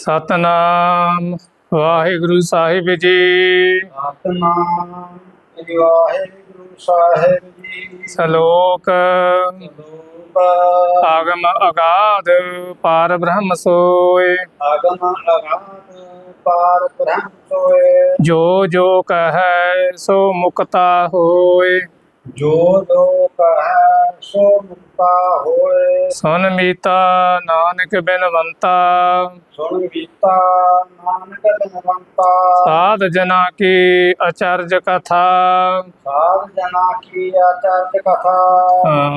ਸਤਨਾਮ ਵਾਹਿਗੁਰੂ ਸਾਹਿਬ ਜੀ। ਸਤਨਾਮ ਵਾਹਿਗੁਰੂ ਸਾਹਿਬ ਜੀ ਸ਼ਲੋਕ ਆਗਮ ਅਗਾਧ ਪਾਰ ਬ੍ਰਹਮ ਸੋਏ ਆਗਮ ਅਗਾਧ ਪਾਰ ਬ੍ਰਹਮ ਸੋਏ। ਜੋ ਜੋ ਕਹੈ ਸੋ ਮੁਕਤਾ ਹੋਏ। ਜੋ ਲੋਕ ਹੈ ਸੋ ਮੁਕਤਾ ਹੋਏ ਸੁਨ ਮੀਤਾ ਨਾਨਕ ਬਿਨਵੰਤਾ। ਸੁਣ ਗੀਤਾ ਨਾਨਕ ਬਿਨਵੰਤਾ। ਸਾਧ ਜਨਾ ਕੀ ਅਚਰਜ ਕਥਾ। ਸਾਧ ਜਨਾ ਕੀ ਆਚਰਜ ਕਥਾ।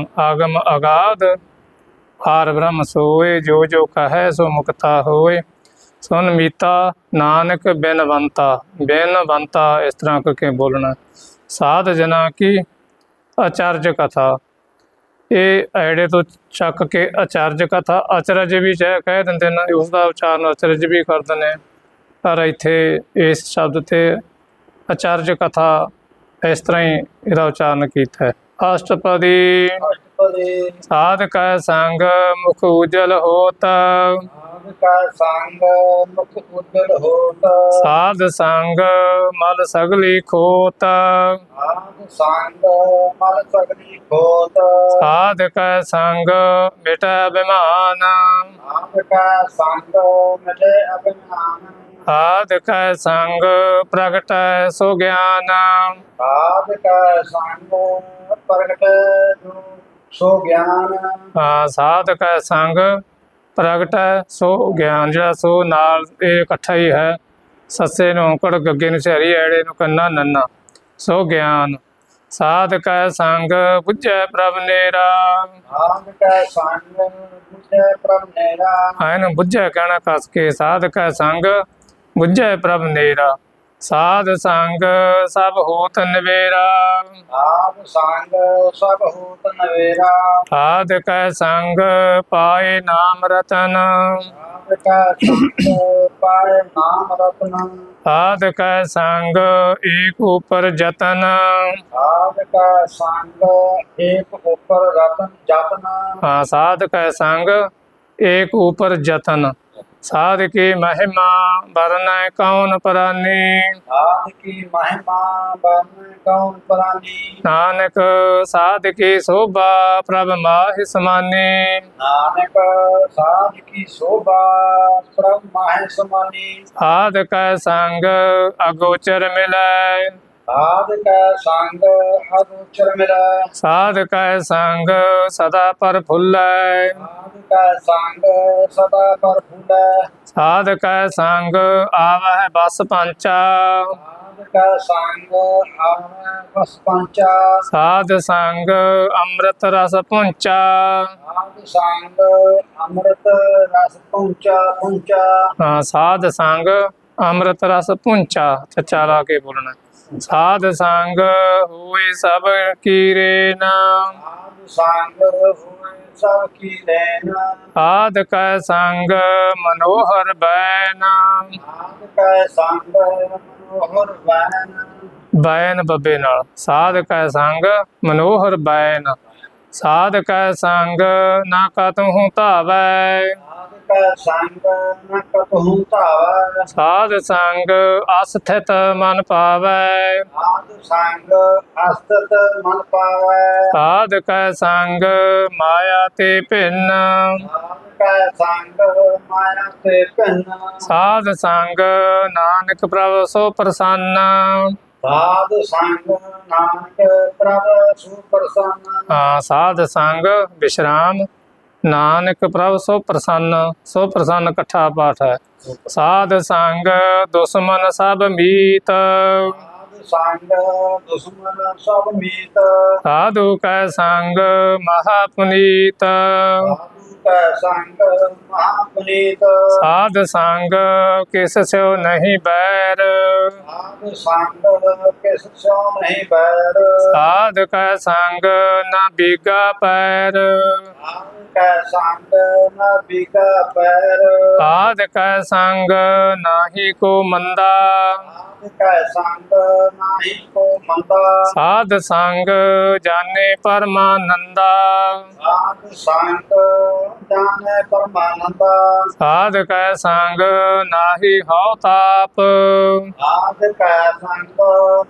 ਅ, ਆਗਮ ਅਗਾਧ ਹਾਰ ਬ੍ਰਹਮ ਸੋਏ ਜੋ ਜੋ ਕਹੈ ਸੋ ਮੁਕਤਾ ਹੋਏ। ਸੁਨ ਮੀਤਾ ਨਾਨਕ ਬਿਨਵੰਤਾ। ਬਿਨਵੰਤਾ ਇਸ ਤਰ੍ਹਾਂ ਕਰਕੇ ਬੋਲਣਾ। ਸਾਧ ਜਨਾ ਕੀ ਅਚਰਜ ਕਥਾ। ਇਹ ਐੜੇ ਤੋਂ ਚੱਕ ਕੇ ਆਚਾਰਜ ਕਥਾ। ਅਚਰਜ ਵੀ ਚਾਹੇ ਕਹਿ ਦਿੰਦੇ ਨੇ, ਉਸ ਦਾ ਉਚਾਰਨ ਅਚਰਜ ਵੀ ਕਰਦੇ ਨੇ। ਪਰ ਇੱਥੇ ਇਸ ਸ਼ਬਦ ਤੇ ਆਚਾਰਜ ਕਥਾ ਇਸ ਤਰ੍ਹਾਂ ਹੀ ਇਹਦਾ ਉਚਾਰਨ ਕੀਤਾ ਹੈ। ਅਸ਼ਟਪਦੀ। ਅਸ਼ਟਪਦੀ। ਸਾਧ ਕੈ ਸੰਗ ਮੁਖ ਉਜਲ ਹੋਤ। ਸਾਧ ਕਾ ਸੰਗ ਮੁਖ ਉਜਲ ਹੋਤ। ਸਾਧ ਸੰਗ ਮਲ ਸਗਲੀ ਖੋਤ। ਸਾਧ ਸੰਗ ਮਲ ਸਗਲੀ ਖੋਤ। ਸਾਧ ਕੈ ਸੰਗ ਮਿਟੈ ਬਿਮਾਨ ਸਾਧ ਕਾ ਸੰਗ ਮਿਲੇ ਅਭਿਮਾਨ। ਸਾਧ ਕੈ ਸੰਗ ਪ੍ਰਗਟੈ ਸੋ ਗਿਆਨ। ਸਾਧ ਕਾ ਸੰਗ ਪ੍ਰਗਟ ਸੋ ਗਿਆਨ। ਹਾਂ, ਸਾਧ ਕੈ ਸੰਗ ਪ੍ਰਗਟੈ ਸੋ ਗਿਆਨ ਜਿਹੜਾ ਸੋ ਨਾਲ ਇਹ ਇਕੱਠਾ ਹੀ ਹੈ। ਸੱਸੇ ਨੂੰ ਔਂਕੜ ਗੱਗੇ ਨੂੰ ਸਿਹਰੀ ਐੜੇ ਨੂੰ ਕੰਨਾ ਨੰਨਾ। ਸੋ ਗਿਆਨ। ਸਾਧ ਕੈ ਸੰਗ ਬੁੱਝੈ ਪ੍ਰਭ ਨੇਰਾ। ਸਾਧ ਕਾ ਸੰਗ ਬੁਝੈ ਪ੍ਰਭ ਨੇਰਾ। ਐਨ ਬੁੱਝੈ ਕਹਿਣਾ ਕਸ ਕੇ। ਸਾਧ ਕੈ ਸੰਗ ਬੁੱਝੈ ਪ੍ਰਭ ਨੇਰਾ ਸਾਧ ਸੰਗ ਸਭ ਹੋਤ ਨਵੇਰਾ। ਸਾਧ ਸੰਗ ਸਭ ਹੋਤ ਨਵੇਰਾ। ਸਾਧ ਕੈ ਸੰਗ ਪਾਏ ਨਾਮ ਰਤਨ। ਸਾਧ ਕਾ ਸੰਗ ਪਾਏ ਨਾਮ ਰਤਨ। ਸਾਧ ਕੈ ਸੰਗ ਏਕ ਉਪਰ ਜਤਨ। ਸਾਧ ਕਾ ਸੰਗ ਏਕ ਉਪਰ ਰਤਨ ਜਪਨ ਹਾਂ ਸਾਧ ਕੈ ਸੰਗ ਏਕ ਉਪਰ ਜਤਨ। ਸਾਧ ਕੀ ਮਹਿਮਾ ਵਰਨੈ ਕੌਣ ਪ੍ਰਾਨੀ। ਸਾਧ ਕੀ ਮਹਿਮਾ ਬਰਨ ਕੌਣ ਪ੍ਰਾਨੀ। ਨਾਨਕ ਸਾਧ ਕੀ ਸੋਭਾ ਪ੍ਰਭ ਮਾਹਿ ਸਮਾਨੇ। ਨਾਨਕ ਸਾਧ ਕੀ ਸੋਭਾ ਪ੍ਰਭ ਮਾਹਿ ਸਮਾਨੀ। ਸਾਧ ਕੈ ਸੰਗ ਅਗੋਚਰ ਮਿਲੈ। ਸਾਧ ਕਾ ਸੰਗ ਅਗੋਚਰ ਮਿਲੈ। ਸਾਧ ਕੈ ਸੰਗ ਸਦਾ ਪਰ ਫੁੱਲੈ। ਕਾ ਸੰਗ ਸਦਾ ਪਰ ਫੁੱਲੈ। ਸਾਧ ਕੈ ਸੰਗ ਆਵਹਿ ਬਸ ਪੰਚਾ। ਸਾਧ ਕਾ ਸੰਗ ਆਵੈ ਬਸ ਪੰਚਾ। ਸਾਧ ਸੰਗ ਅੰਮ੍ਰਿਤ ਰਸ ਪੁੰਚਾ। ਸਾਧ ਸੰਗ ਅੰਮ੍ਰਿਤ ਰਸ ਪਹੁੰਚਾ ਪਹੁੰਚਾ ਹਾਂ, ਸਾਧ ਸੰਗ ਅੰਮ੍ਰਿਤ ਰਸ ਪੁੰਚਾ। ਚੱਚਾ ਲਾ ਕੇ ਬੋਲਣਾ। ਸਾਧ ਸੰਗ ਹੋਏ ਸਭ ਕੀਰੇ ਨਾਮ ਸਾਧ ਸੰਗ ਹੋਏ ਸਭ ਕੀ ਲੈਣ ਸਾਧ ਕੈ ਸੰਗ ਮਨੋਹਰ ਬੈਨ। ਸਾਧ ਕਾ ਸੰਗ ਮਨੋਹਰ ਵੈਨ ਬੈਨ ਬੱਬੇ ਨਾਲ। ਸਾਧ ਕੈ ਸੰਗ ਮਨੋਹਰ ਬੈਨ। ਸਾਧ ਕੈ ਸੰਗ ਨਾ ਕਤਹੁ ਧਾਵੈ। ਸਾਧ ਸੰਗ ਧਾਵੈ ਸਾਧ ਸੰਗ ਅਸਥਿਤ ਮਨ ਪਾਵੈ। ਸਾਧ ਸੰਗ ਅਸਤਤ ਮਨ ਪਾਵੈ। ਸਾਧ ਕੈ ਸੰਗ ਮਾਇਆ ਤੇ ਭਿੰਨ। ਸਾਧ ਕਾ ਸੰਗ ਮਾਇਆ ਤੇ ਭਿੰਨ। ਸਾਧ ਸੰਗ ਨਾਨਕ ਪ੍ਰਭ ਸੋ ਪ੍ਰਸੰਨ। ਸਾਧ ਸੰਗ ਨਾਨਕ ਪ੍ਰਭ ਸੁਪਰਸੰਨ ਹਾਂ, ਸਾਧ ਸੰਗ ਵਿਸ਼ਰਾਮ। ਨਾਨਕ ਪ੍ਰਭ ਸੋ ਪ੍ਰਸੰਨ ਸੋ ਪ੍ਰਸੰਨ ਇਕੱਠਾ ਪਾਠ ਹੈ। ਸਾਧ ਸੰਗ ਦੁਸ਼ਮਨ ਸਭ ਮੀਤ। ਸਾਧ ਸੰਗ ਦੁਸ਼ਮਨ ਸਭ ਮੀਤ। ਸਾਧੂ ਕੈ ਸੰਗ ਮਹਾ ਪੁਨੀਤ। ਸਾਧੂ ਕਾ ਸੰਗ ਮਹਾਪੁਨੀਤ। ਸਾਧ ਸੰਗ ਕਿਸ ਸਿਓ ਨਹੀਂ ਬੈਰ। ਆਦ ਸੰਗ ਕਿਸ ਸੋ ਨਹੀਂ ਬੈਰ। ਸਾਧ ਕੈ ਸੰਗ ਨਾ ਬੀਗਾ ਪੈਰ। ਕੈ ਸੰਗ ਨਾ ਬਿਗਾ ਪੈਰ। ਸਾਧ ਕੈ ਸੰਗ ਨਾਹੀ ਕੋ ਮੰਦਾ। ਕੈ ਸੰਗ ਨਾਹੀ ਕੋ ਮੰਦਾ। ਸਾਧ ਸੰਗ ਜਾਣੇ ਪਰਮਾਨੰਦਾ। ਆਦ ਸੰਗ ਜਾਣੇ ਪਰਮਾਨੰਦਾ ਸਾਧ ਕੈ ਸੰਗ ਨਾਹੀ ਹਉ ਤਾਪ। ਆਦ ਕੈ ਸੰਗ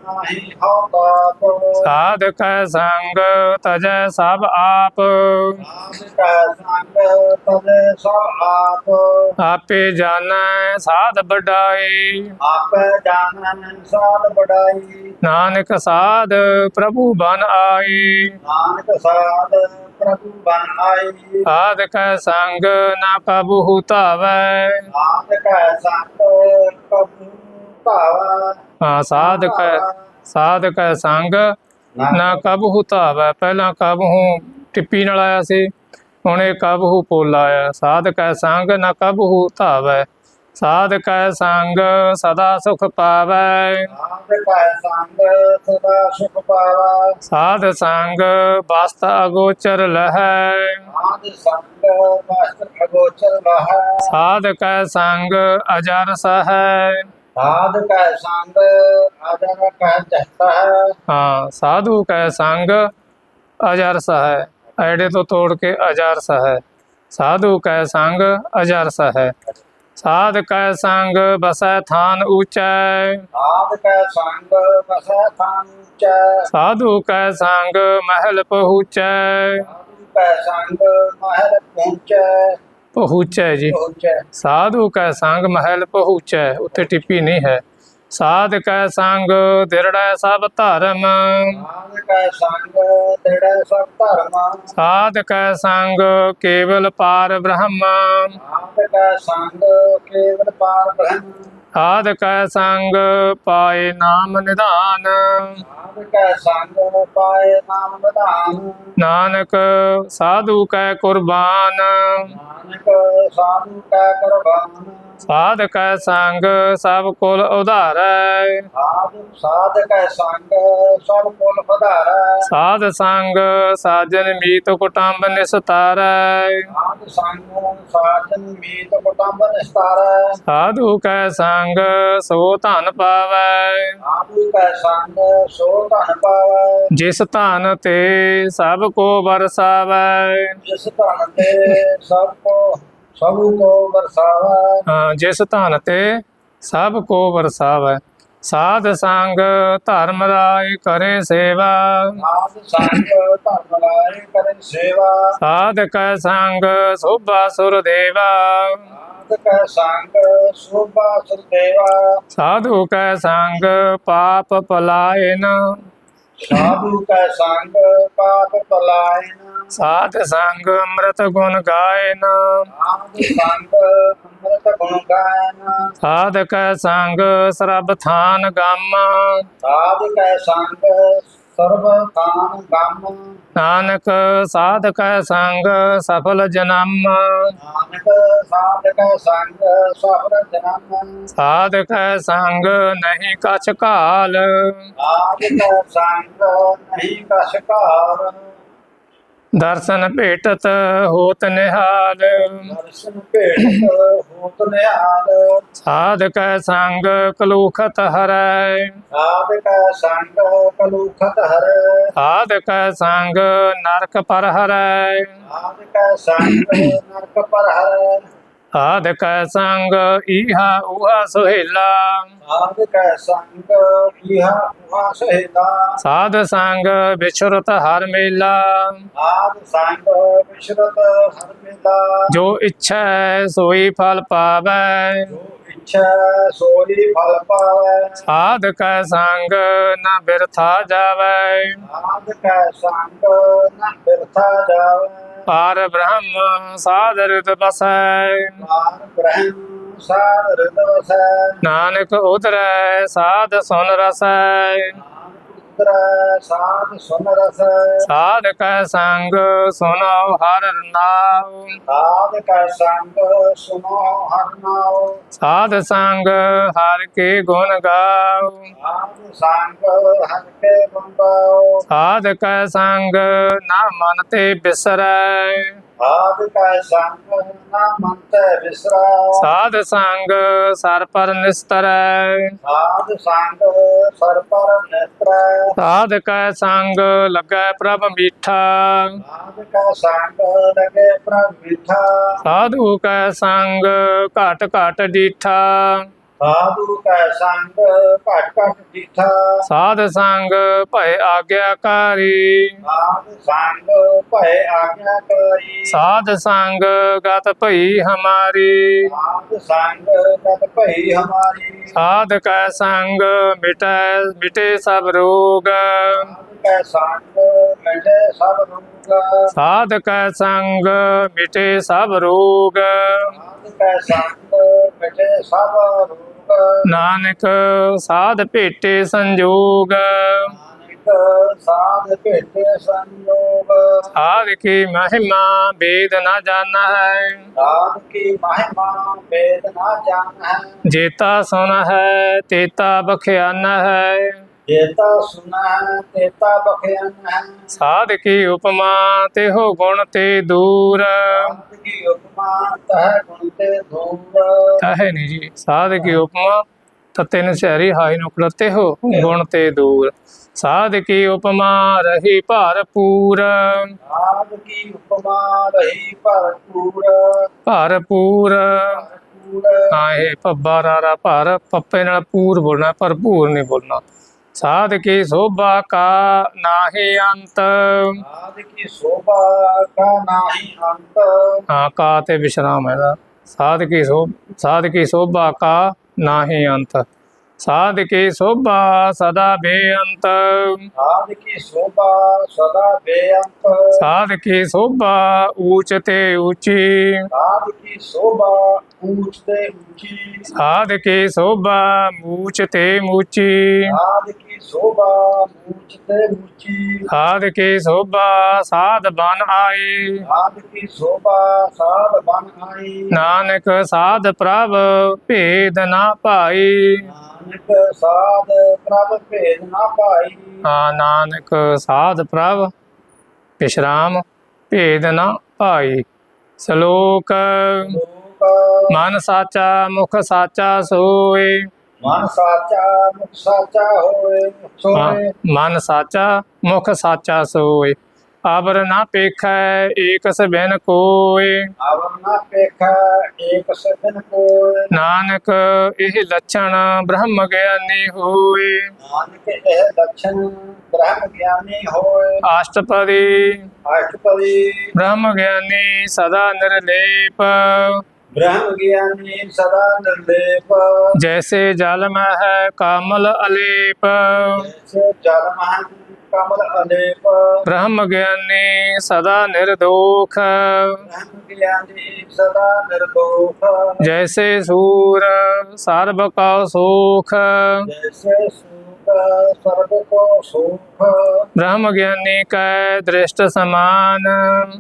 ਨਾਹੀ ਹਉ ਤਾਪ। ਸਾਧ ਕੈ ਸੰਗ ਤਜੈ ਸਭ ਆਪ। ਆਦ ਕੈ ਸੰਗ ਤਦੇ ਸਭ ਆਪ। ਆਪੇ ਜਾਣੈ ਸਾਧ ਵਡਾਈ। ਆਪੇ ਜਾਣਨ ਸਾਧ ਬੜਾਈ ਨਾਨਕ ਸਾਧ ਪ੍ਰਭੂ ਬਨ ਆਈ। ਨਾਨਕ ਸਾਧ ਪ੍ਰਭੂ ਬਨ ਆਈ ਸਾਧ ਕੈ ਸੰਗ ਨਾ ਕਬੂ ਧਾਵੈ। ਆਦ ਕੈ ਸੰਗ ਪ੍ਰਭੂ ਭਾਵਾ ਹਾਂ ਸਾਧ ਕੈ ਸਾਧ ਕੈ ਸੰਗ ਨਾ ਕਬੂ ਧਾਵੈ। ਪਹਿਲਾਂ ਕਬਹੂ ਟਿੱਪੀ ਨਾਲ ਆਇਆ ਸੀ ਹੁਣ ਇਹ ਕਬਹੂ ਪੋਲਾ ਆਇਆ। ਸਾਧ ਕੈ ਸੰਗ ਨਾ ਕਬੂ ਧਾਵੈ। ਸਾਧ ਕੈ ਸੰਗ ਸਦਾ ਸੁਖ ਪਾਵੈ। ਆਦ ਕੈ ਸੰਗ ਸਦਾ ਸੁਖ ਪਾਵਾ। ਸਾਧ ਸੰਗ ਬਸਤ ਅਗੋਚਰ ਲਹੈ। ਆਦ ਸੰਗ ਵਸਤ ਅਗੋਚਰ ਲਹੈ। ਸਾਧ ਕੈ ਸੰਗ ਅਜਰ ਸਹੈ। ਆਦ ਕੈ ਸੰਗ ਆਦਰ ਕੈ ਜਹਤਾ ਹੈ। ਹਾਂ ਸਾਧੂ ਕੈ ਸੰਗ ਅਜਰ ਸਹੈ। ਐੜੇ ਤੋਂ ਤੋੜ ਕੇ ਅਜਰ ਸਹੈ। ਸਾਧੂ ਕੈ ਸੰਗ ਅਜਰ ਸਹੈ। ਸਾਧ ਕੈ ਸੰਗ ਬਸੈ ਥਾਨ ਊਚੈ। ਆਦ ਕੈ ਸੰਗ ਬਸੈ ਥਾਨ ਉੱਚੈ ਸਾਧੂ ਕੈ ਸੰਗ ਮਹਿਲ ਪਹੁੰਚੈ। ਆਦ ਕੈ ਸੰਗ ਮਹਿਲ ਪਹੁੰਚੈ। ਪਹੁੰਚੈ ਜੀ। ਸਾਧੂ ਕੈ ਸੰਗ ਮਹਿਲ ਪਹੁੰਚੈ ਉੱਤੇ ਟਿੱਪੀ ਨਹੀਂ ਹੈ। ਸਾਧ ਕੈ ਸੰਗ ਦਿਰੜੈ ਸਭ ਧਰਮ। ਆਦ ਕੈ ਸੰਗ ਤੇੜਾ ਸਭ ਧਰਮ। ਸਾਧ ਕੈ ਸੰਗ ਕੇਵਲ ਪਾਰ ਬ੍ਰਹਮ। ਆਦ ਕੈ ਸੰਗ ਕੇਵਲ ਪਾਰ ਬ੍ਰਹਮ। ਸਾਧ ਕੈ ਸੰਗ ਪਾਏ ਨਾਮ ਨਿਧਾਨ। ਆਦ ਕੈ ਸੰਗ ਪਾਏ ਨਾਮ ਵਿਧਾਨ ਨਾਨਕ ਸਾਧੂ ਕੈ ਕੁਰਬਾਨ। ਨਾਨਕ ਸਾਧੂ ਕੈ ਕੁਰਬਾਨ। ਸਾਧ ਕੈ ਸੰਗ ਸਭ ਕੁਲ ਉਧਾਰੈ। ਆਦ ਸਾਧ ਕੈ ਸੰਗ ਸਭ ਕੁਲ ਪਧਾਰੈ ਸਾਧ ਸੰਗ ਸਾਜਨ ਮੀਤ ਕੁਟੰਬ ਨਿਸਤਾਰੈ। ਆਦ ਸੰਗ ਸਾਜਨ ਮੀਤ ਕੁਟੰਬ ਨਿਸਤਾਰੈ। ਸਾਧੂ ਕੈ ਸੰਗ ਸੋ ਧਨ ਪਾਵੈ। ਆਦਿ ਕੈ ਸੰਗ ਸੋ ਧਨ ਪਾਵੈ। ਜਿਸ ਧਨ ਤੇ ਸਭ ਕੋ ਵਰਸਾਵੈ। ਜਿਸ ਧਨ ਤੇ ਸਭ ਕੋ ਸਭ ਕੋ ਵਰਸਾਵੈ। ਹਾਂ, ਜਿਸ ਧਨ ਤੇ ਸਭ ਕੋ ਵਰਸਾਵੈ। ਸਾਧ ਸੰਗ ਧਰਮ ਰਾਏ ਕਰੇ ਸੇਵਾ। ਆਦ ਸੰਗ ਧਰਮ ਲਾਏ ਕਰੇ ਸੇਵਾ। ਸਾਧ ਕੈ ਸੰਗ ਸੋਭਾ ਸੁਰ ਦੇਵਾ। ਆਦ ਕੈ ਸੰਗ ਸੋਭਾ ਸੁਦੇਵਾ ਸਾਧੂ ਕੈ ਸੰਗ ਪਾਪ ਪਲਾਇਨ। ਸਾਧੂ ਕੈ ਸੰਗ ਪਾਪ ਪਲਾਇਨ ਸਾਧ ਸੰਗ ਅੰਮ੍ਰਿਤ ਗੁਣ ਗਾਇਨ। ਆਦ ਸੰਗ ਅੰਮ੍ਰਿਤ ਗੁਣ ਗਾਇਨ। ਸਾਧ ਕੈ ਸੰਗ ਸਰਬ ਥਾਨ ਗਮ। ਆਦ ਕੈ ਸੰਗ ਸਰਬ ਥਾਨ ਗੰਮ। ਨਾਨਕ ਸਾਧ ਕੈ ਸੰਗ ਸਫਲ ਜਨਮ। ਨਾਨਕ ਸਾਧ ਕੈ ਸੰਗ ਸਫਲ ਜਨਮ। ਸਾਧ ਕੈ ਸੰਗ ਨਹੀਂ ਕਛ ਕਾਲ ਆਦ ਕੈ ਸੰਗ ਨਹੀਂ ਕਛ ਕਾਲ ਦਰਸ਼ਨ ਭੇਟਤ ਹੋਤ ਨਿਹਾਲ। ਦਰਸ਼ਨ ਭੇਟ ਹੋਤ ਨਿਹਾਲ। ਸਾਧ ਕੈ ਸੰਗ ਕਲੂਖਤ ਹਰੈ। ਆਦ ਕੈ ਸੰਗ ਕਲੂਖਤ ਹਰ। ਸਾਧ ਕੈ ਸੰਗ ਨਰਕ ਪਰ ਹਰੈ। ਆਦ ਕੈ ਸੰਗ ਨਰਕ ਪਰ ਹਰ। ਸਾਧ ਕੈ ਸੰਗ ਈਹਾ ਉਹਾ ਸੁਹੇਲਾ। ਆਦ ਕੈ ਸੰਗ ਇਹਾ ਉਹਾ ਸਹਿਲਾ। ਸਾਧ ਸੰਗ ਵਿਛਰਤ ਹਰ ਮੇਲਾ। ਆਦ ਸੰਗ ਵਿਸ਼ਰਤ ਹਰ ਮੇਲਾ। ਜੋ ਇੱਛੈ ਸੋਈ ਫਲ ਪਾਵੈ। ਜੋ ਇੱਛਾ ਸੋਈ ਫਲ ਪਾਵੈ। ਸਾਧ ਕੈ ਸੰਗ ਨ ਬਿਰਥਾ ਜਾਵੈ। ਆਦ ਕੈ ਸੰਗ ਨ ਬਿਰਥਾ ਜਾਵੈ। ਪਾਰ ਬ੍ਰਹਮ ਸਾਧ ਰਿਤ ਬਸੈ। ਪਾਰ ਬ੍ਰਹਮ ਸਾਰ ਰਿਦ ਵਸੈ ਨਾਨਕ ਉਧਰੈ ਸਾਧ ਸੁਨ ਰਸੈ। ਨਾਨਕ ਉਤਰੈ ਸਾਧ ਸੁਨ ਰਸ। ਸਾਧ ਕੈ ਸੰਗ ਸੁਨੋ ਹਰ ਨਾਮ ਸਾਧ ਕੈ ਸੰਗ ਸੁਨੋ ਹਰਿ ਨਾਉ। ਸਾਧ ਸੰਗ ਹਰ ਕੇ ਗੁਣ ਗਾਓ ਸਾਧ ਸੰਗ ਹਰਿ ਕੇ ਬੰਦਾਉ ਸਾਧ ਕੈ ਸੰਗ ਨਾ ਮਨ ਤੇ ਬਿਸਰੈ। ਸਾਧ ਕੈ ਸੰਗ ਨਾ ਮਨ ਤੈ ਵਿਸਰਾ ਸਾਧ ਸੰਗ ਸਰ ਪਰ ਨਿਸਤਰੈ। ਸਾਧ ਸੰਗ ਸਰ ਪਰ ਨੇਤਰੈ ਸਾਧ ਕੈ ਸੰਗ ਲੱਗੈ ਪ੍ਰਭ ਮੀਠਾ। ਸਾਧ ਕੈ ਸੰਗ ਲਗੇ ਪ੍ਰਭ ਮਿਠਾ। ਸਾਧੂ ਕੈ ਸੰਗ ਘਟ ਘਟ ਡੀਠਾ। ਸਾਧੂ ਕੈ ਸੰਗ ਘਟ ਘਟ ਦੀਠਾ ਸਾਧ ਸੰਗ ਭੈ ਆਗਿਆਕਾਰੀ ਸਾਧ ਸੰਗ ਭੈ ਆਗਿਆ ਕਰੀ। ਸਾਧ ਸੰਗ ਗਤ ਭਈ ਹਮਾਰੀ। ਸਾਧ ਸੰਗ ਕਤ ਭਈ ਹਮਾਰੀ। ਸਾਧ ਕੈ ਸੰਗ ਮਿਟੈ ਮਿਟੇ ਸਭ ਰੋਗ। ਕੈ ਸੰਗ ਮਿਟੇ ਸਭ ਰੋਗ। ਸਾਧ ਕੈ ਸੰਗ ਮਿਟੇ ਸਭ ਰੋਗ। ਸਾਧ ਕੈ ਸੰਗ ਮਿਟੇ ਸਭ ਰੋਗ। ਨਾਨਕ ਸਾਧ ਭੇਟੇ ਸੰਜੋਗ। ਸਾਧ ਭੇਟੇ ਸੰਯੋਗ ਸਾਧ ਕੀ ਮਹਿਮਾ ਵੇਦ ਨਾ ਜਾਣਾ ਹੈ ਸਾਧ ਕੀ ਮਹਿਮਾ ਵੇਦ ਨਾ ਜਾਣ ਹੈ ਜੇਤਾ ਸੁਨ ਹੈ ਤੇਤਾ ਬਖਿਆਨਾ ਹੈ ਜੇਤਾ ਸੁਨਾ ਤੇਤਾ ਬਖਿਆਨ। ਹੈ ਸਾਧ ਕੀ ਉਪਮਾ ਤੇ ਹੋ ਗੁਣ ਤੇ ਦੂਰ। ਸਾਧ ਕੀ ਉਪਮਾ ਤਹ ਗੁਣ ਤੇ ਦੂਰ। ਹੈ ਨਹੀਂ ਜੀ ਸਾਧ ਕੀ ਉਪਮਾ ਤਤੇ ਹਾਈ ਹੋ ਗੁਣ ਤੇ ਦੂਰ। ਸਾਧ ਕੀ ਉਪਮਾ ਰਹੀ ਭਰਪੂਰ ਸਾਧ ਕੀ ਉਪਮਾ ਰਹੀ ਭਰਪੂਰ ਭਰਪੂਰ ਇਹ ਪੱਬਾ ਰਾਰਾ ਭਰ ਪੱਪੇ ਨਾਲ ਪੂਰ ਬੋਲਣਾ ਭਰਪੂਰ ਨਹੀਂ ਬੋਲਣਾ। ਸਾਧ ਕੀ ਸੋਭਾ ਕਾ ਨਾਹੀ ਅੰਤ। ਸਾਧ ਕੀ ਸੋਭਾ ਕਾ ਨਾਹੀ ਅੰਤ। ਹਾਂ ਕਾ ਤੇ ਵਿਸ਼ਰਾਮ ਹੈ ਦਾ ਸਾਧ ਕੀ ਸੋ ਸਾਧ ਕੀ ਸੋਭਾ ਕਾ ਨਾਹੀ ਅੰਤ। ਸਾਧ ਕੀ ਸੋਭਾ ਸਦਾ ਬੇਅੰਤ। ਸਾਧ ਕੀ ਸੋਭਾ ਸਦਾ ਬੇਅੰਤ। ਸਾਧ ਕੀ ਸੋਭਾ ਊਚ ਤੇ ਉੱਚੀ ਸਾਧ ਕੀ ਸੋਭਾ ਊਚ ਤੇ ਉੱਚੀ ਸਾਧ ਕੀ ਸੋਭਾ ਮੂਚ ਤੇ ਮੂਚੀ। ਸਾਧ ਕੀ ਸੋਭਾ ਊਚ ਤੇ ਉੱਚੀ ਸਾਧ ਕੀ ਸੋਭਾ ਸਾਧ ਬਨ ਆਈ ਸਾਧ ਕੀ ਸੋਭਾ ਸਾਧ ਬਨ ਆਈ ਨਾਨਕ ਸਾਧ ਪ੍ਰਭ ਭੇਦ ਨਾ ਪਾਈ ਨਾਨਕ ਸਾਧ ਪ੍ਰਭ ਭੇਦ ਨਾ ਪਾਈ ਹਾਂ ਨਾਨਕ ਸਾਧ ਪ੍ਰਭ ਵਿਸ਼ਰਾਮ ਭੇਦ ਨਾ ਪਾਈ ਸ਼ਲੋਕ ਲੋਕ ਮਨ ਸਾਚਾ ਮੁਖ ਸਾਚਾ ਸੋਏ। ਮਨ ਸਾਚਾ ਮੁਖ ਸਾਚਾ ਹੋਏ ਸੋਏ। ਮਨ ਸਾਚਾ ਮੁਖ ਸਾਚਾ ਸੋਏ। ਅਬਰ ਨਾ ਪੇਖੈ ਏਕ ਸਬੈਨ ਕੋਏ। ਆਵਰ ਨਾ ਪੇਖਾ ਏਕ ਸਦਨ ਕੋਏ। ਨਾਨਕ ਇਹ ਲੱਛਣ ਬ੍ਰਹਮ ਗਿਆਨੀ ਹੋਏ। ਨਾਨਕ ਇਹ ਲਛਨ ਬ੍ਰਹਮ ਗਿਆਨੀ ਹੋਏ। ਅਸ਼ਟਪਦੀ ਅਸ਼ਟਪਦੀ ਬ੍ਰਹਮ ਗਿਆਨੀ ਸਦਾ ਨਿਰਲੇਪ। ਬ੍ਰਹਮ ਗਿਆਨੀ ਸਦਾ ਨਿਰਲੇਪ। ਜੈਸੇ ਜਲ ਮਹਿ ਕਮਲ ਅਲੇਪ। ਜੈਸੇ ਜਲ ਮਹਨ ਕਮਲ ਅਲੇਪ ਬ੍ਰਹਮ ਗਿਆਨੀ ਸਦਾ ਨਿਰਦੋਖ। ਗਿਆਨੀ ਸਦਾ ਨਿਰਦੋਖ। ਜੈਸੇ ਸੂਰ ਸਰਬ ਕਉ ਸੁਖ। ਜੈਸੇ ਸੁਖ ਸਰਬ ਕੋ ਸੁਖ। ਬ੍ਰਹਮ ਗਿਆਨੀ ਕੈ ਦ੍ਰਿਸ਼ਟ ਸਮਾਨ।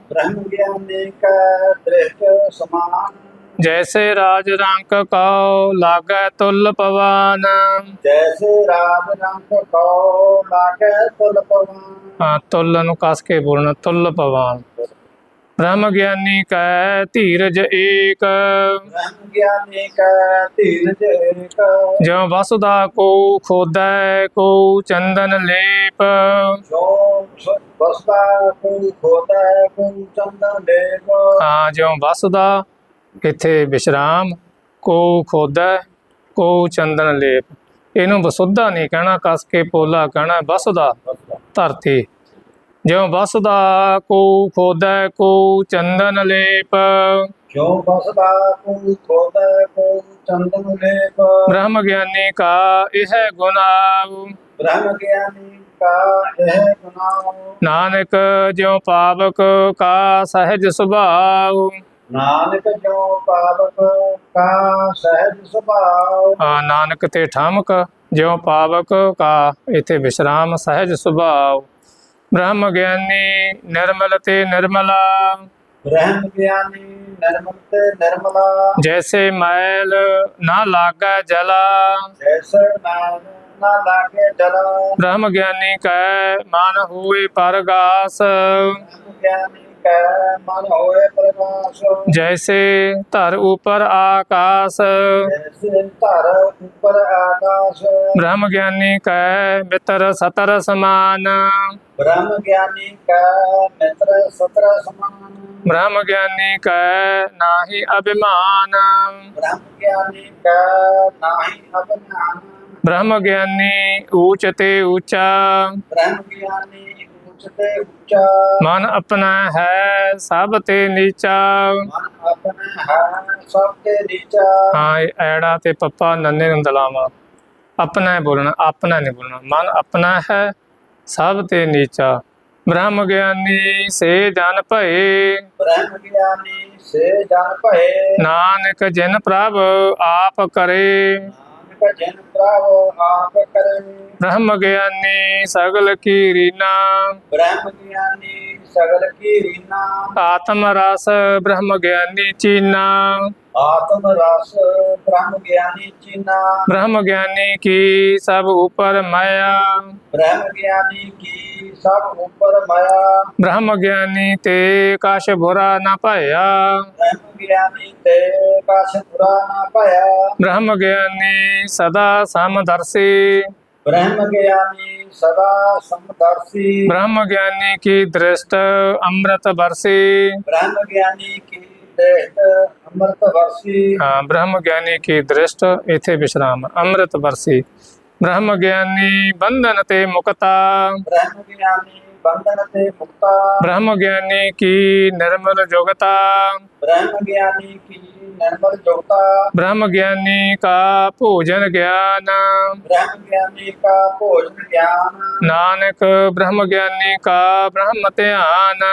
ਬ੍ਰਹਮ ਗਿਆਨੀ ਕਾ ਦ੍ਰਿਸ਼ਟ ਸਮਾਨ। ਜੈਸੇ ਰਾਜ ਰੰਕ ਕਉ ਲਾਗੈ ਤੁਲ ਪਵਾਨ। ਜੈਸੇ ਰਾਜ ਰੰਗ ਕੋ ਲਾਗੇ ਤੁਲ ਪਵਨ। ਹਾਂ ਤੁਲ ਨੂੰ ਕਸ ਕੇ ਬੋਲਣਾ ਤੁਲ ਪਵਾਨ। ਬ੍ਰਹਮ ਗਿਆਨੀ ਕੈ ਧੀਰਜ ਏਕ। ਬ੍ਰਹਮ ਗਿਆਨੀ ਕਾ ਧੀਰਜ ਏਕ। ਜਿਉ ਵਸੁਦਾ ਕੋ ਖੋਦੈ ਕੋ ਚੰਦਨ ਲੇਪ। ਜੋ ਬਸਦਾ ਕੋ ਖੋਦਾ ਕੋ ਚੰਦਨ ਦੇਵ ਹਾਂ ਜਿਉ ਵਸੁਦਾ ਇੱਥੇ ਵਿਸ਼ਰਾਮ ਕੋ ਖੋਦੈ ਕੋ ਚੰਦਨ ਲੇਪ। ਇਹਨੂੰ ਵਸੁੱਧਾ ਨਹੀਂ ਕਹਿਣਾ ਕਸ ਕੇ ਪੋਲਾ ਕਹਿਣਾ ਵਸੁਦਾ ਧਰਤੀ। ਜਿਉ ਵਸੁਦਾ ਕੋ ਖੋਦੈ ਕੋ ਚੰਦਨ ਲੇਪ। ਜੋ ਬਸਦਾ ਕੋ ਖੋਦਾ ਕੋ ਚੰਦਨ ਦੇਵ ਬ੍ਰਹਮ ਗਿਆਨੀ ਕਾ ਇਹ ਗੁਨਾਉ ਬ੍ਰਹਮ ਗਿਆਨੀ ਕਾ ਇਹ ਗੁਨਾਹ ਨਾਨਕ ਜਿਉ ਪਾਵਕ ਕਾ ਸਹਿਜ ਸੁਭਾਉ ਨਾਨਕ ਜੋ ਪਾਵਕ ਕਾ ਸਹਿਜ ਸੁਭਾਵ ਆ ਨਾਨਕ ਤੇ ਠਮਕ ਜਿਉ ਪਾਵਕ ਕਾ ਇਥੇ ਵਿਸ਼ਰਾਮ ਸਹਿਜ ਸੁਭਾਵ ਬ੍ਰਹਮ ਗਿਆਨੀ ਨਿਰਮਲ ਤੇ ਨਿਰਮਲਾ। ਬ੍ਰਹਮ ਗਿਆਨੀ ਨਿਰਮਲ ਤੇ ਨਿਰਮਲਾ। ਜੈਸੇ ਮੈਲ ਨਾ ਲਾਗੈ ਜਲਾ। ਜੈਸੇ ਨਾਮ ਨਾ ਲਾਗੇ ਜਲ। ਬ੍ਰਹਮ ਗਿਆਨੀ ਕੈ ਮਨ ਹੋਏ ਪਰਗਾਸ। ਬ੍ਰਹਮ ਗਿਆਨੀ ਕੈ ਮਨ ਹੋਏ ਪ੍ਰਕਾਸ਼ ਜੈਸੇ ਧਰ ਉਪਰ ਆਕਾਸ ਜੈਸੇ ਧਰ ਉੱਪਰ ਆਕਾਸ਼ ਬ੍ਰਹਮ ਗਿਆਨੀ ਕੈ ਮਿੱਤਰ ਸਤਰ ਸਮਾਨ ਬ੍ਰਹਮ ਗਿਆਨੀ ਕੈ ਮਿੱਤਰ ਸਤਰ ਸਮਾਨ ਬ੍ਰਹਮ ਗਿਆਨੀ ਕੈ ਨਾਹੀ ਅਭਿਮਾਨ ਬ੍ਰਹਮ ਗਿਆਨੀ ਕੈ ਨਾਹੀ ਅਭਿਮਾਨ ਬ੍ਰਹਮ ਗਿਆਨੀ ਊਚ ਤੇ ਊਚਾ ਬ੍ਰਹਮ ਗਿਆਨੀ ਤੇ ਉੱਚਾ ਮਨ ਆਪਣਾ ਹੈ ਸਭ ਤੇ ਨੀਚਾ। ਮਨ ਆਪਣਾ ਹੈ ਸਭ ਤੇ ਨੀਚਾ। ਹਾਂ ਇਹ ਐੜਾ ਤੇ ਪੱਪਾ ਨੰਨੇ ਨੂੰ ਦਲਾਵਾ। ਆਪਣਾ ਹੈ ਬੋਲਣਾ ਆਪਣਾ ਨਹੀਂ ਬੋਲਣਾ। ਮਨ ਆਪਣਾ ਹੈ ਸਭ ਤੇ ਨੀਚਾ। ਬ੍ਰਹਮ ਗਿਆਨੀ ਸੇ ਜਨ ਭਏ। ਬ੍ਰਹਮ ਗਿਆਨੀ ਸੇ ਜਨ ਭਏ। ਨਾਨਕ ਜਿਨ ਪ੍ਰਭ ਆਪ ਕਰੇ। ਨਾਨਕ ਜਿਨ ਪ੍ਰਭ ਆਪ ਕਰੇ ਬ੍ਰਹਮ ਗਿਆਨੀ ਸਗਲ ਕੀ ਰੀਨਾ ਬ੍ਰਹਮ ਗਿਆਨੀ ਸਗਲ ਕੀ ਰੀਨਾ ਆਤਮ ਰਸ ਬ੍ਰਹਮ ਗਿਆਨੀ ਚੀਨਾ ਆਤਮ ਰਸ ਬ੍ਰਹਮ ਗਿਆਨੀ ਚੀਨਾ। ਬ੍ਰਹਮ ਗਿਆਨੀ ਕੀ ਸਭ ਉਪਰ ਮਾਇਆ। ਬ੍ਰਹਮ ਗਿਆਨੀ ਕੀ ਸਭ ਉਪਰ ਮਾਇਆ। ਬ੍ਰਹਮ ਗਿਆਨੀ ਤੇ ਕਛ ਬੁਰਾ ਨਾ ਭਇਆ। ਬ੍ਰਹਮ ਗਿਆਨੀ ਤੇ ਕਛ ਬੁਰਾ ਨਾ ਭਇਆ। ਬ੍ਰਹਮ ਗਿਆਨੀ ਸਦਾ ਸਮਦਰਸੀ ਬ੍ਰਹਮ ਗਿਆਨੀ ਸਦਾ ਸਮਦਰਸੀ ਬ੍ਰਹਮ ਗਿਆਨੀ ਕੀ ਦ੍ਰਿਸ਼ਟ ਅੰਮ੍ਰਿਤ ਵਰਸੀ ਬ੍ਰਹਮ ਗਿਆਨੀ ਕੀ ਦੇਹਤ ਅੰਮ੍ਰਿਤ ਵਰਸੀ। ਹਾਂ ਬ੍ਰਹਮ ਗਿਆਨੀ ਕੀ ਦ੍ਰਿਸ਼ਟ ਇਥੇ ਵਿਸ਼ਰਾਮ ਅੰਮ੍ਰਿਤ ਵਰਸੀ। ਬ੍ਰਹਮ ਗਿਆਨੀ ਬੰਧਨ ਤੇ ਮੁਕਤਾ। ਬ੍ਰਹਮ ਗਿਆਨੀ ਬੰਧਨ ਤੇ ਮੁਕਤਾ। ਬ੍ਰਹਮ ਗਿਆਨੀ ਕੀ ਨਿਰਮਲ ਜੁਗਤਾ। ਬ੍ਰਹਮ ਗਿਆਨੀ ਕੀ ਨਿਰਮਲ ਜੋਤਾ ਬ੍ਰਹਮ ਗਿਆਨੀ ਕਾ ਭੋਜਨ ਗਿਆਨ। ਬ੍ਰਹਮ ਗਿਆਨੀ ਕਾ ਭੋਜਨ ਗਿਆਨ। ਨਾਨਕ ਬ੍ਰਹਮ ਗਿਆਨੀ ਕਾ ਬ੍ਰਹਮ ਧਿਆਨ।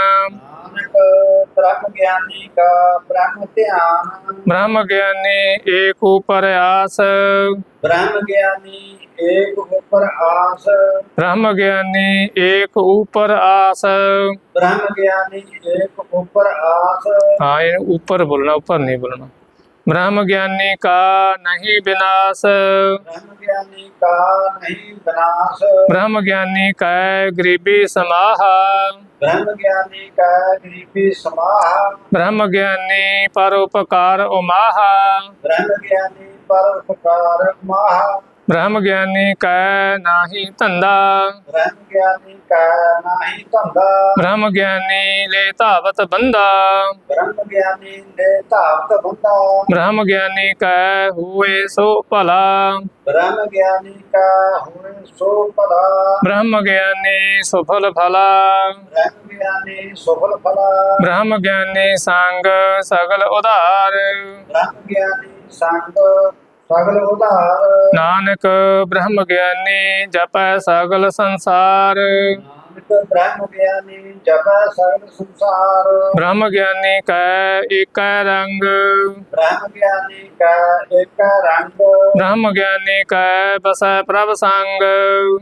ਬ੍ਰਹਮ ਗਿਆਨੀ ਬ੍ਰਹਮ ਗਿਆਨੀ ਏਕ ਉਪਰ ਆਸ। ਬ੍ਰਹਮ ਗਿਆਨੀ ਉਪਰ ਆਸ। ਬ੍ਰਹਮ ਗਿਆਨੀ ਏਕ ਉਪਰ ਆਸ। ਬ੍ਰਹਮ ਗਿਆਨੀ ਉਪਰ ਆਸ। ਹਾਂ ਇਹ ਉੱਪਰ ਬੋਲਣਾ ਉੱਪਰ ਬ੍ਰਹਮ ਗਿਆਨੀ ਕਾ ਨਹੀਂ ਵਿਨਾਸ਼ ਬ੍ਰਹਮ ਗਿਆਨੀ ਕਾ ਨਹੀਂ ਵਿਨਾਸ਼ ਬ੍ਰਹਮ ਗਿਆਨੀ ਕੈ ਗਰੀਬੀ ਗਿਆਨੀ ਕਾ ਗਰੀਬੀ ਸਮਾਹ। ਬ੍ਰਹਮ ਗਿਆਨੀ ਪਰਉਪਕਾਰ ਉਮਾਹਾ। ਬ੍ਰਹਮ ਗਿਆਨੀ ਪਰ ਉਪਕਾਰ ਬ੍ਰਹਮ ਗਿਆਨੀ ਕੈ ਨਾਹੀ ਧੰਦਾ ਬ੍ਰਹਮ ਗਿਆਨੀ ਕਾ ਨਾਹੀ ਧੰਦਾ ਬ੍ਰਹਮ ਗਿਆਨੀ ਲੈ ਧਾਵਤ ਬੰਦਾ ਬ੍ਰਹਮ ਗਿਆਨੀ ਦੇ ਧਾਵਤ ਬੰਦਾ ਬ੍ਰਹਮ ਗਿਆਨੀ ਕੈ ਹੋਏ ਸੋ ਭਲਾ ਬ੍ਰਹਮ ਗਿਆਨੀ ਕਾ ਹੋਏ ਸੋ ਭਲਾ ਬ੍ਰਹਮ ਗਿਆਨੀ ਸੁਫਲ ਫਲਾ ਬ੍ਰਹਮ ਗਿਆਨੀ ਸੁਫਲ ਫਲਾ ਬ੍ਰਹਮ ਗਿਆਨੀ ਸੰਗ ਸਗਲ ਉਧਾਰ ਬ੍ਰਹਮ ਗਿਆਨੀ ਸੰਗ ਸਗਲ ਉਧਾਰ ਨਾਨਕ ਬ੍ਰਹਮ ਗਿਆਨੀ ਜਪੈ ਸਗਲ ਸੰਸਾਰ ਨਾਨਕ ਬ੍ਰਹਮ ਗਿਆਨੀ ਜਪੈ ਸਗਲ ਸੰਸਾਰ ਬ੍ਰਹਮ ਗਿਆਨੀ ਕੈ ਏਕੈ ਰੰਗ ਬ੍ਰਹਮ ਗਿਆਨੀ ਕਾ ਏਕ ਰੰਗ ਬ੍ਰਹਮ ਗਿਆਨੀ ਕੈ ਬਸੈ ਪ੍ਰਭ ਸੰਗ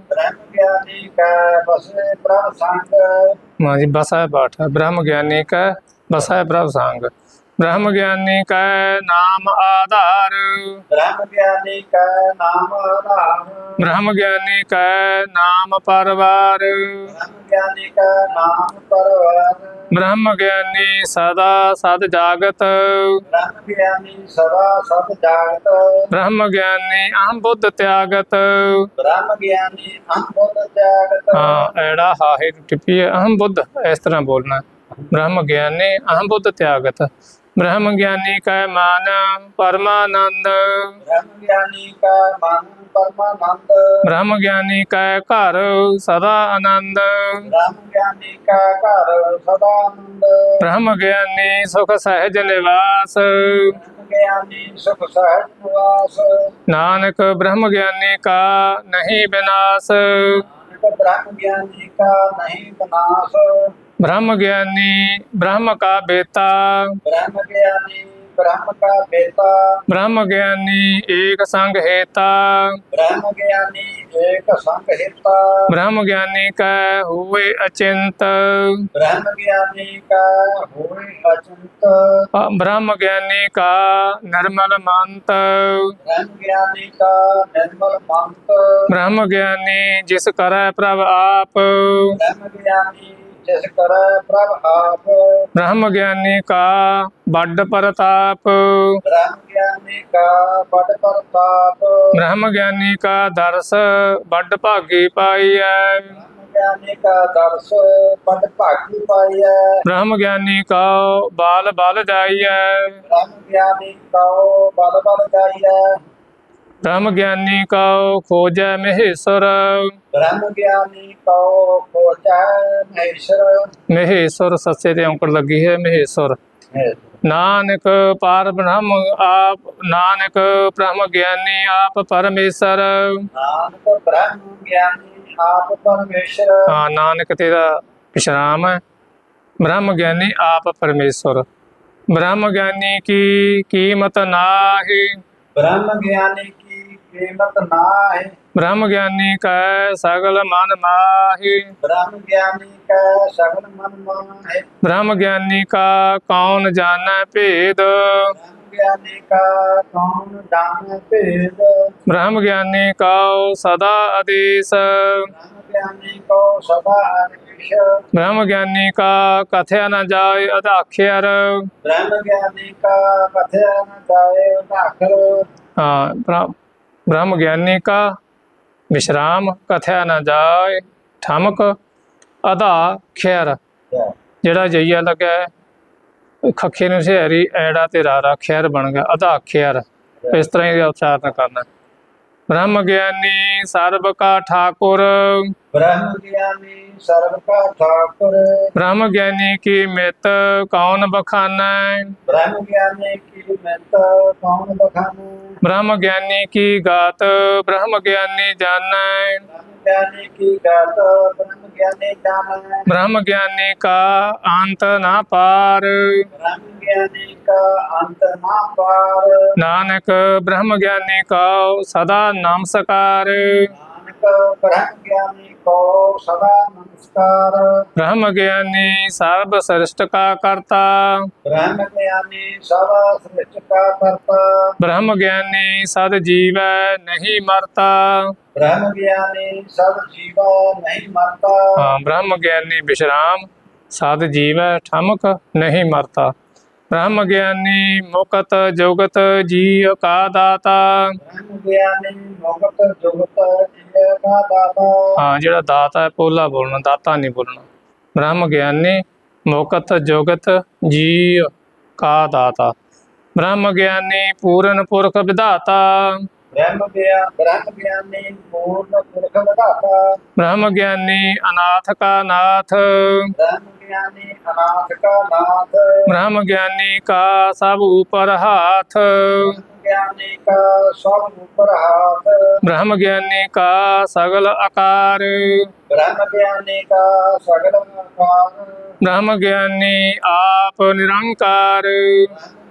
ਬ੍ਰਹਮ ਗਿਆਨੀ ਕਾ ਬਸੇ ਪ੍ਰਭ ਸੰਗ ਮਾਂ ਜੀ ਬਸੈ ਬਾਠ ਬ੍ਰਹਮ ਗਿਆਨੀ ਕੈ ਬਸੈ ਪ੍ਰਭ ਸੰਗ ਬ੍ਰਹਮ ਗਿਆਨੀ ਕੈ ਨਾਮ ਆਧਾਰ। ਬ੍ਰਹਮ ਗਿਆਨੀ ਕਾ ਨਾਮ ਆਧਾਰ। ਬ੍ਰਹਮ ਗਿਆਨੀ ਕੈ ਨਾਮ ਪਰਵਾਰ। ਬ੍ਰਹਮ ਗਿਆਨੀ ਕਾ ਨਾਮ ਪਰਵਾਰ। ਬ੍ਰਹਮ ਗਿਆਨੀ ਸਦਾ ਸਦ ਜਾਗਤ। ਬ੍ਰਹਮ ਗਿਆਨੀ ਸਦਾ ਸਤ ਜਾਗਤ। ਬ੍ਰਹਮ ਗਿਆਨੀ ਅਹੰ ਬੁੱਧ ਤਿਆਗਤ। ਬ੍ਰਹਮ ਗਿਆਨੀ ਅੰਬੁੱਧ ਤਿਆਗਤ। ਹਾਂ ਐੜਾ ਹਾਹੇ ਟਿੱਪੀ ਅਹੰ ਬੁੱਧ ਇਸ ਤਰ੍ਹਾਂ ਬੋਲਣਾ। ਬ੍ਰਹਮ ਗਿਆਨੀ ਅਹੰ ਬੁੱਧ ਤਿਆਗਤ। ਬ੍ਰਹਮ ਗਿਆਨੀ ਕੈ ਮਾਨ ਪਰਮਾਨੰਦ। ਬ੍ਰਹਮ ਗਿਆਨੀ ਕਾ ਮਨ ਪਰਮਾਨੰਦ। ਬ੍ਰਹਮ ਗਿਆਨੀ ਕੈ ਘਰ ਸਦਾ ਆਨੰਦ। ਬ੍ਰਹਮ ਗਿਆਨੀ ਕਾ ਘਰ ਸਦਾ ਆਨੰਦ। ਬ੍ਰਹਮ ਗਿਆਨੀ ਸੁਖ ਸਹਿਜ ਨਿਵਾਸ। ਗਿਆਨੀ ਸੁਖ ਸਹਿਜ ਨਿਵਾਸ। ਨਾਨਕ ਬ੍ਰਹਮ ਗਿਆਨੀ ਕਾ ਨਹੀਂ ਬਿਨਾਸ਼। ਬ੍ਰਹਮ ਗਿਆਨੀ ਕਾ ਨਹੀਂ ਬਨਾਸ। ब्रह्म ज्ञानी ब्रह्म का बेता ब्रह्म ज्ञानी ब्रह्म का बेता ब्रह्म ज्ञानी एक संग हेता ब्रह्म ज्ञानी एक संग हेता ब्रह्म ज्ञानी का हुए अचिंत ब्रह्म ज्ञानी का हुए अचिंत ब्रह्म ज्ञानी का निर्मल मंत ब्रह्म ज्ञानी का निर्मल मंत ब्रह्म ज्ञानी जिस करे प्रभ आप ब्रह्म ज्ञानी ਤਿਸ ਕਰ ਪ੍ਰਭ ਆਪ ਬ੍ਰਹਮ ਗਿਆਨੀ ਕਾ ਵੱਡ ਪ੍ਰਤਾਪ। ਬ੍ਰਹਮ ਗਿਆਨੀ ਕਾ ਵੱਡ ਪ੍ਰਤਾਪ। ਬ੍ਰਹਮ ਗਿਆਨੀ ਕਾ ਦਰਸ ਵੱਡ ਭਾਗੀ ਪਾਈਐ। ਗਿਆਨੀ ਕਾ ਦਰਸ ਵੱਡ ਭਾਗੀ ਪਾਈਐ। ਬ੍ਰਹਮ ਗਿਆਨੀ ਕਾ ਬਾਲ ਬਲ ਜਾਈਐ। ਬ੍ਰਹਮ ਗਿਆਨੀ ਕਾ ਬਾਲ ਬਲ ਜਾਈਐ। ब्रह्म ज्ञानी कौ खोज महेश्वर। ब्रह्म ज्ञानी कौ खोज महेश्वर। महेश्वर सत्य अंकुर लगी है महेश्वर। नानक पार ब्रह्म आप नानक ब्रह्म ज्ञानी आप परमेश्वर। नानक ब्रह्म ज्ञानी आप परमेश्वर। हाँ नानक तेरा विश्राम है। ब्रह्म ज्ञानी आप परमेश्वर। ब्रह्म ज्ञानी की कीमत ना ही ब्रह्म ज्ञानी ਕੀਮਤ ਨਾਹੀ। ਬ੍ਰਹਮ ਗਿਆਨੀ ਕੈ ਸਗਲ ਮਨ ਮਾਹੀ ਬ੍ਰਹਮ ਗਿਆਨੀ ਕੈ ਸਗਲ ਮਨ ਮਾਹੀ ਬ੍ਰਹਮ ਗਿਆਨੀ ਕਾ ਕੌਣ ਜਾਣੈ ਭੇਦ। ਬ੍ਰਹਮ ਗਿਆਨੀ ਕਾ ਕੌਣ ਜਾਣੈ ਭੇਦ। ਬ੍ਰਹਮ ਗਿਆਨੀ ਕਾ ਸਦਾ ਆਦੇਸ਼ ਬ੍ਰਹਮ ਗਿਆਨੀ ਕੋ ਸਦਾ ਆਦੇਸ਼ ਬ੍ਰਹਮ ਗਿਆਨੀ ਕਾ ਕਥਿਆ ਨਾ ਜਾਏ ਅਧਾਖਿਆਰ ਬ੍ਰਹਮ ਗਿਆਨੀ ਕਾ ਕਥਿਆ ਨਾ ਜਾਏ ਅਧਾਖਰ ਹਾਂ ਬ੍ਰਹਮ- ਬ੍ਰਹਮ ਗਿਆਨੀ ਵਿਸ਼ਰਾਮ, ਕਥਿਆ ਨ ਜਾਏ, ਠਮਕ ਅਧਾਖਿਅਰ ਜਿਹੜਾ ਜਈਆ ਲੱਗਾ ਖੱਖੇ ਨੂੰ ਸਿਹਰੀ, ਐੜਾ ਤੇ ਰਾਰਾ ਖੈਰ ਬਣ ਗਿਆ ਅਧਾਖਿਅਰ ਇਸ ਤਰ੍ਹਾਂ ਹੀ ਉਚਾਰਨ ਕਰਨਾ। ਬ੍ਰਹਮ ਗਿਆਨੀ ਸਰਬ ਕਾ ਠਾਕੁਰ। ਬ੍ਰਹਮ ਗਿਆਨੀ ਸਰਬ ਕਾ ਠਾਕੁਰ। ਬ੍ਰਹਮ ਗਿਆਨੀ ਕੀ ਮਿਤ ਕੌਣ ਬਖਾਨੈ? ਬ੍ਰਹਮ ਗਿਆਨੀ ਕੀ ਮਿਤ ਕੌਣ ਬਖਾਨੈ? ਬ੍ਰਹਮ ਗਿਆਨੀ ਕੀ ਗਾਤ ਬ੍ਰਹਮ ਗਿਆਨੀ ਜਾਣੈ। ਗਿਆਨੀ ਕੀ ਗਾਤ ਬ੍ਰਹਮ ਗਿਆਨੀ ਜਾਣੈ। ਬ੍ਰਹਮ ਗਿਆਨੀ ਕਾ ਅੰਤ ਨਾ ਪਾਰ। ਬ੍ਰਹਮ ਗਿਆਨਿਕ ਅੰਤ ਨਾ ਪਾਰ ਨਾਨਕ ਬ੍ਰਹਮ ਗਿਆਨੀ ਕਉ ਸਦਾ ਨਮਸਕਾਰ ਨਾਨਕ ਬ੍ਰਹਮ ਗਿਆਨੀ ਕਉ ਸਦਾ ਨਮਸਕਾਰ ਬ੍ਰਹਮ ਗਿਆਨੀ ਸਰਬ ਸ੍ਰਿਸ਼ਟ ਕਾ ਕਰਤਾ ਬ੍ਰਹਮ ਗਿਆਨੀ ਸਭ ਸ੍ਰਿਸ਼ਟ ਕਾ ਕਰਤਾ ਬ੍ਰਹਮ ਗਿਆਨੀ ਸਦ ਜੀਵੈ ਨਹੀਂ ਮਰਤਾ ਬ੍ਰਹਮ ਗਿਆਨੀ ਸਭ ਜੀਵਾ ਨਹੀਂ ਮਰਤਾ ਹਾਂ ਬ੍ਰਹਮ ਗਿਆਨੀ ਵਿਸ਼ਰਾਮ ਸਦ ਜੀਵੈ ਠਮਕ ਨਹੀਂ ਮਰਤਾ ਬ੍ਰਹਮ ਗਿਆਨੀ ਮੁਕਤ ਜੋਗਤ ਜੀ ਕਾ ਦਾਤਾ ਬ੍ਰਹਮ ਗਿਆਨੀ ਮੁਕਤ ਜੋਗਤ ਜੀ ਕਾ ਦਾਤਾ ਹਾਂ ਜਿਹੜਾ ਦਾਤਾ ਹੈ ਪੋਲਾ ਬੋਲਣਾ ਦਾਤਾ ਨਹੀਂ ਬੋਲਣਾ। ਬ੍ਰਹਮ ਗਿਆਨੀ ਮੁਕਤ ਜੋਗਤ ਜੀ ਕਾ ਦਾਤਾ ਬ੍ਰਹਮ ਗਿਆਨੀ ਪੂਰਨ ਪੁਰਖ ਵਿਧਾਤਾ। ਬ੍ਰਹਮ ਗਿਆਨ ਬ੍ਰਹਮ ਗਿਆਨੀ ਪੂਰਨ ਪੁਰਖ ਵਿਧਾਤਾ। ਬ੍ਰਹਮ ਗਿਆਨੀ ਅਨਾਥ ਕਾ ਨਾਥ। ਬ੍ਰਹਮ ਗਿਆਨੀ ਅਨਾਥ ਕਾ ਨਾਥ ਬ੍ਰਹਮ ਗਿਆਨੀ ਕਾ ਸਭ ਉਪਰ ਹਾਥ। ਗਿਆਨੀ ਕਾ ਸਭ ਉਪਰ ਹਾਥ ਬ੍ਰਹਮ ਗਿਆਨੀ ਕਾ ਸਗਲ ਆਕਾਰ। ਬ੍ਰਹਮ ਗਿਆਨੀ ਕਾ ਸਗਲ ਆਕਾਰ ਬ੍ਰਹਮ ਗਿਆਨੀ ਆਪ ਨਿਰੰਕਾਰ।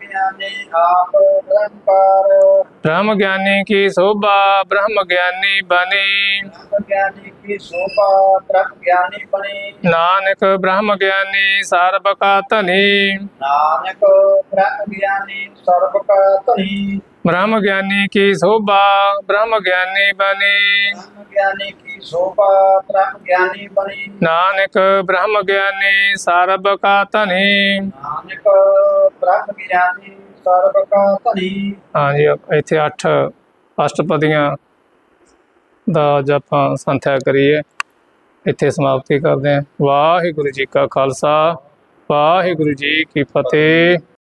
ਗਿਆਨੀ ਆਪ ਨਿਰੰਕਾਰ ਬ੍ਰਹਮ ਗਿਆਨੀ ਕੀ ਸੋਭਾ ਬ੍ਰਹਮ ਗਿਆਨੀ ਬਣੇ। ਬ੍ਰਹਮ ਗਿਆਨੀ ਕੀ ਸੋਭਾ ਬ੍ਰਹਮ ਗਿਆਨੀ ਬਣੇ। ਨਾਨਕ ਬ੍ਰਹਮ ਗਿਆਨੀ ਸਰਬ ਕਾ ਧਨੀ। ਨਾਨਕ ਬ੍ਰਹਮ ਗਿਆਨੀ ਸਰਬ ਕਾ ਧਨੀ। ਬ੍ਰह्ਮ ਗਿਆਨੀ ਕੀ ਸੋਭਾ ਬ੍ਰह्ਮ ਗਿਆਨੀ ਬਣੀ। ਬ੍ਰਹਮ ਗਿਆਨੀ ਕੀ ਸੋਭਾ ਬ੍ਰਹਮ ਗਿਆਨੀ ਬਣੀ। ਨਾਨਕ ਬ੍ਰਹਮ ਗਿਆਨੀ ਸਰਬ ਕਾ ਧਨੀ। ਨਾਨਕ ਬ੍ਰਹਮ ਗਿਆਨੀ ਸਰਬ ਹਾਂਜੀ ਇੱਥੇ 8 ਅਸ਼ਟਪਦੀਆਂ ਦਾ ਜਪਾਂ ਸੰਥਿਆ ਕਰੀਏ। ਇੱਥੇ ਸਮਾਪਤੀ ਕਰਦੇ ਹਾਂ। ਵਾਹਿਗੁਰੂ ਜੀ ਕਾ ਖਾਲਸਾ ਵਾਹਿਗੁਰੂ ਜੀ ਕੀ ਫਤਿਹ।